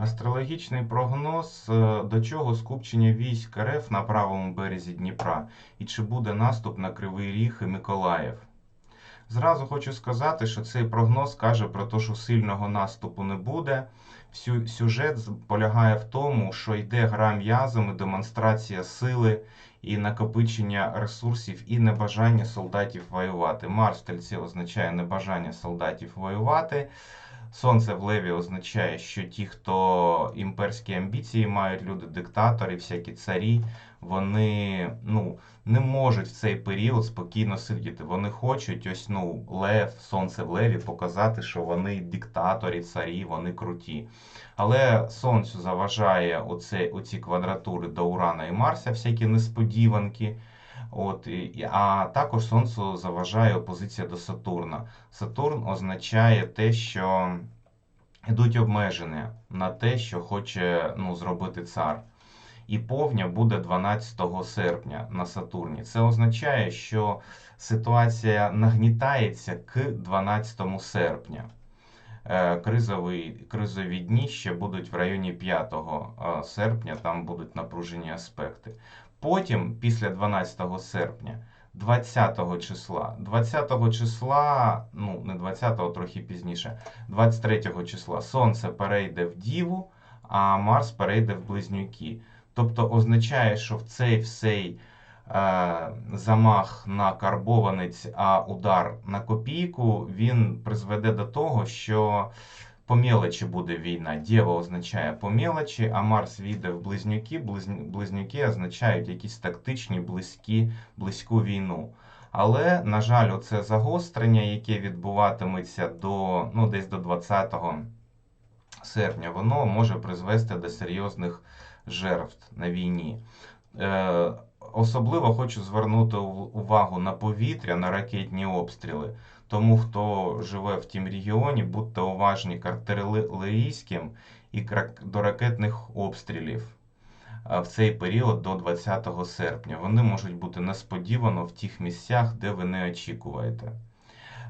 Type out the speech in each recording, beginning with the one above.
Астрологічний прогноз е, до чого скупчення військ РФ на правому березі Дніпра і чи буде наступ на Кривий Ріг і Миколаїв. Зразу хочу сказати, що цей прогноз каже про те, що сильного наступу не буде. Сюжет полягає в тому, що йде гра м'язами, демонстрація сили і накопичення ресурсів і небажання солдатів воювати. Марс в тельці означає небажання солдатів воювати. Сонце в леві означає, що ті, хто імперські амбіції мають, люди, диктатори, всякі царі, вони ну, не можуть в цей період спокійно сидіти. Вони хочуть, ось ну, лев, сонце в леві, показати, що вони диктатори, царі, вони круті. Але сонцю заважає оце, оці квадратури до Урана і Марса, всякі несподіванки. От, і- а також Сонцю заважає опозиція до Сатурна. Сатурн означає те, що йдуть обмеження на те, що хоче ну, зробити цар. І повня буде 12 серпня на Сатурні. Це означає, що ситуація нагнітається к 12 серпня. Е, Кризові, кризові дні ще будуть в районі 5 е, серпня, там будуть напружені аспекти. Потім, після 12 серпня, 20 числа. 20 числа, ну не 20, трохи пізніше, 23 числа Сонце перейде в Діву, а Марс перейде в Близнюки. Тобто означає, що в цей всей е, замах на карбованець, а удар на копійку, він призведе до того, що по мелочі буде війна. Дєва означає по мелочі, а Марс війде в близнюки. Близн- Близнюки означають якісь тактичні, близькі, близьку війну. Але, на жаль, оце загострення, яке відбуватиметься до ну, десь до 20 серпня, воно може призвести до серйозних жертв на війні. Особливо хочу звернути увагу на повітря, на ракетні обстріли. Тому хто живе в тім регіоні, будьте уважні к артилерійським і до ракетних обстрілів е, в цей період до 20 серпня. Вони можуть бути несподівано в тих місцях, де ви не очікуєте.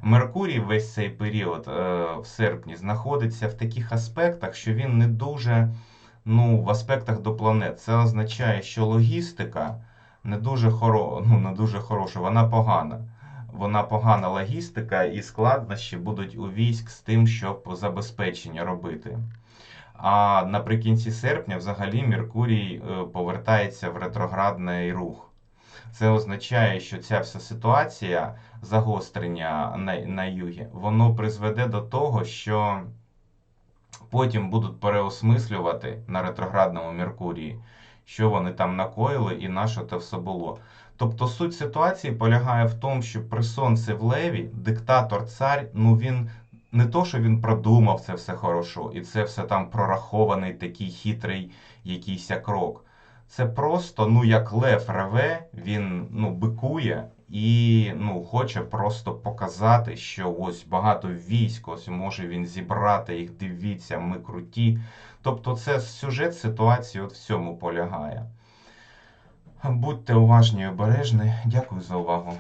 Меркурій весь цей період е, в серпні знаходиться в таких аспектах, що він не дуже ну, в аспектах до планет. Це означає, що логістика не дуже, хоро... ну, не дуже хороша, вона погана. Вона погана логістика і складнощі будуть у військ з тим, щоб забезпечення робити. А наприкінці серпня взагалі Меркурій е, повертається в ретроградний рух. Це означає, що ця вся ситуація загострення на, на югі, воно призведе до того, що потім будуть переосмислювати на ретроградному Меркурії, що вони там накоїли і на що це все було. Тобто суть ситуації полягає в тому, що при сонці в леві диктатор цар, ну він не то, що він продумав це все хорошо, і це все там прорахований такий хитрий якийсь крок. Це просто, ну як лев реве, він ну, бикує і ну, хоче просто показати, що ось багато військ, ось може він зібрати їх, дивіться, ми круті. Тобто це сюжет ситуації от в цьому полягає. Будьте уважні і обережні. Дякую за увагу.